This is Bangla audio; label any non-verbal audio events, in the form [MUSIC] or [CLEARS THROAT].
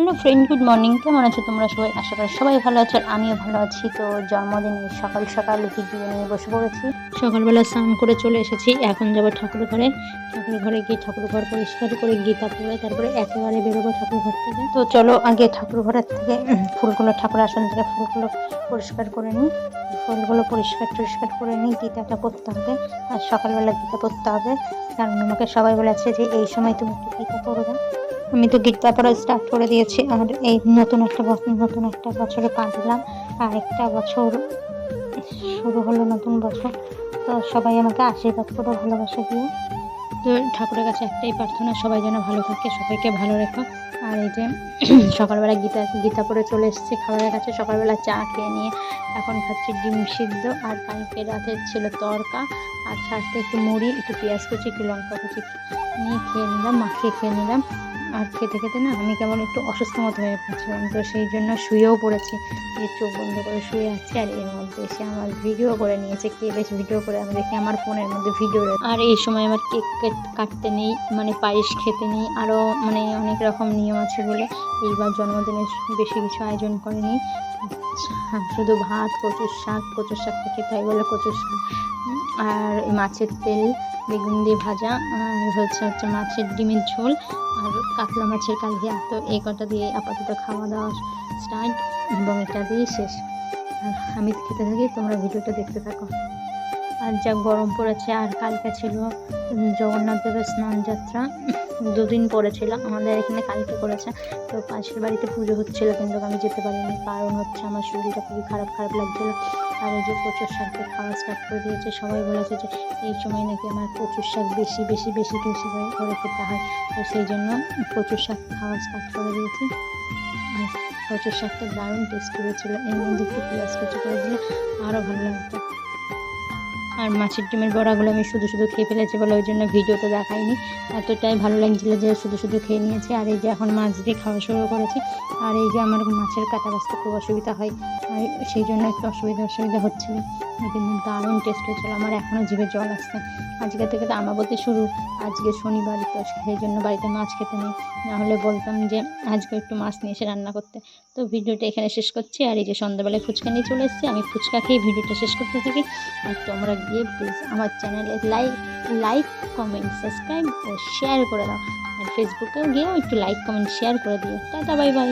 হ্যালো ফ্রেন্ড গুড মর্নিং কেমন আছো তোমরা সবাই? আশা করি সবাই ভালো আছো, আমিও ভালো আছি। তো জন্মদিনে সকাল সকাল ভিডিও নিয়ে বসে পড়েছি। সকালবেলা স্নান করে চলে এসেছি, এখন যাব ঠাকুর ঘরে। ঠাকুর ঘরে গিয়ে ঠাকুর ঘর পরিষ্কার করে গীতা পড়ে তারপরে একেবারে বেরোবো ঠাকুর ঘর থেকে। তো চলো আগে ঠাকুর ঘরের থেকে ফুলগুলো, ঠাকুর আসন থেকে ফুলগুলো পরিষ্কার করে নিই। ফুলগুলো পরিষ্কার টরিষ্কার করে নিই, গীতাটা পড়তে হবে। আর সকালবেলা গীতা পড়তে হবে। কারণ আমাকে সবাই বলেছে যে এই সময় তুমি একটু গীতা পড়বে আমি তো গীতা পড়া স্টার্ট করে দিয়েছি। আর এই নতুন একটা বছর নতুন একটা বছরে পা দিলাম। আর একটা বছর শুরু হলো নতুন বছর। তো সবাই আমাকে আশীর্বাদ করো, ভালোবাসা দিয়ে তো ঠাকুরের কাছে একটাই প্রার্থনা, সবাই যেন ভালো থাকে, সবাইকে ভালো রেখো। আর এই যে [CLEARS THROAT] সকালবেলা গীতা গীতা পড়ে চলে এসেছি খাবারের কাছে। সকালবেলা চা খেয়ে নিয়ে এখন খাচ্ছি ডিম সিদ্ধ। আর কালকে রাতে ছিল তরকা। আর সাথে একটু মুড়ি, একটু পেঁয়াজ কুচি, একটু লঙ্কা কুচি নিয়ে খেয়ে নিলাম, মাখিয়ে খেয়ে নিলাম। আর খেতে খেতে না আমি কেমন একটু অসুস্থ মতো হয়ে পড়ছিলাম। তো সেই জন্য শুয়েও পড়েছি। যে চোখ বন্ধ করে শুয়ে আছি আর এর মধ্যে এসে আমার ভিডিও করে নিয়েছে। কে বেশ ভিডিও করে আমি দেখি আমার ফোনের মধ্যে ভিডিও আর এই সময় আমার কেক কাটতে নেই মানে পায়েস খেতে নেই আরও মানে অনেক রকম নিয়ম আছে বলে এইবার জন্মদিনে বেশি কিছু আয়োজন করেনি। শুধু ভাত কচুর শাক কচুর শাক খেতে হয় বলে কচুর শাক। আর মাছের তেল বেগুন দিয়ে ভাজা আর হচ্ছে হচ্ছে মাছের ডিমের ঝোল আর কাতলা মাছের কালিয়া তো এই কটা দিয়ে আপাতত খাওয়া দাওয়া স্টার্ট এবং এটা দিয়ে শেষ। আর আমি খেতে থাকি তোমরা ভিডিওটা দেখতে থাকো। আর যা গরম পড়েছে আর কালকে ছিল উম, জগন্নাথ দেবের স্নান যাত্রা দুদিন পরে ছিল আমাদের এখানে কালকে করেছে তো পাশের বাড়িতে পুজো হচ্ছিল, কিন্তু আমি যেতে পারিনি। কারণ হচ্ছে আমার শরীরটা খুবই খারাপ খারাপ লাগছিল। আর এই যে প্রচুর শাককে খাওয়া স্টার্ট করে দিয়েছে, সবাই বলেছে যে এই সময় নাকি আমার প্রচুর শাক বেশি বেশি বেশি বেশি করে করে খেতে হয়। তো সেই জন্য প্রচুর শাক খাওয়া স্টার্ট করে দিয়েছি। প্রচুর শাকটা দারুণ টেস্টি হয়েছিল। এর মধ্যে একটু পেঁয়াজ কুচি করে দিলে আরও ভালো লাগতো। আর মাছের ডিমের বড়াগুলো আমি শুধু শুধু খেয়ে ফেলেছি বলে ওই জন্য ভিডিওতে দেখাইনি। এতটাই ভালো লাগছিল যে শুধু শুধু খেয়ে নিয়েছি। আর এই যে এখন মাছ দিয়ে খাওয়া শুরু করেছি। আর এই যে আমার মাছের কাটা বাঁচতে খুব অসুবিধা হয়। সেই জন্য একটু অসুবিধা অসুবিধা হচ্ছিল কিন্তু দারুণ টেস্ট হয়েছিল। আমার এখনও জিভে জল আসছে। আজকে থেকে তো আমাবতী শুরু। আজকে শনিবার, তো সেই জন্য বাড়িতে মাছ খেতে নেই। নাহলে বলতাম যে আজকে একটু মাছ নিয়ে এসে রান্না করতে। তো ভিডিওটা এখানে শেষ করছি। আর এই যে সন্ধ্যাবেলায় ফুচকা নিয়ে চলে এসেছি। আমি ফুচকা খেয়ে ভিডিওটা শেষ করতে থাকি। আর তোমরা গিয়ে প্লিজ আমার চ্যানেলে লাইক লাইক কমেন্ট সাবস্ক্রাইব ও শেয়ার করে দাও। আর ফেসবুকেও গিয়েও একটু লাইক কমেন্ট শেয়ার করে দিও। Tata bye bye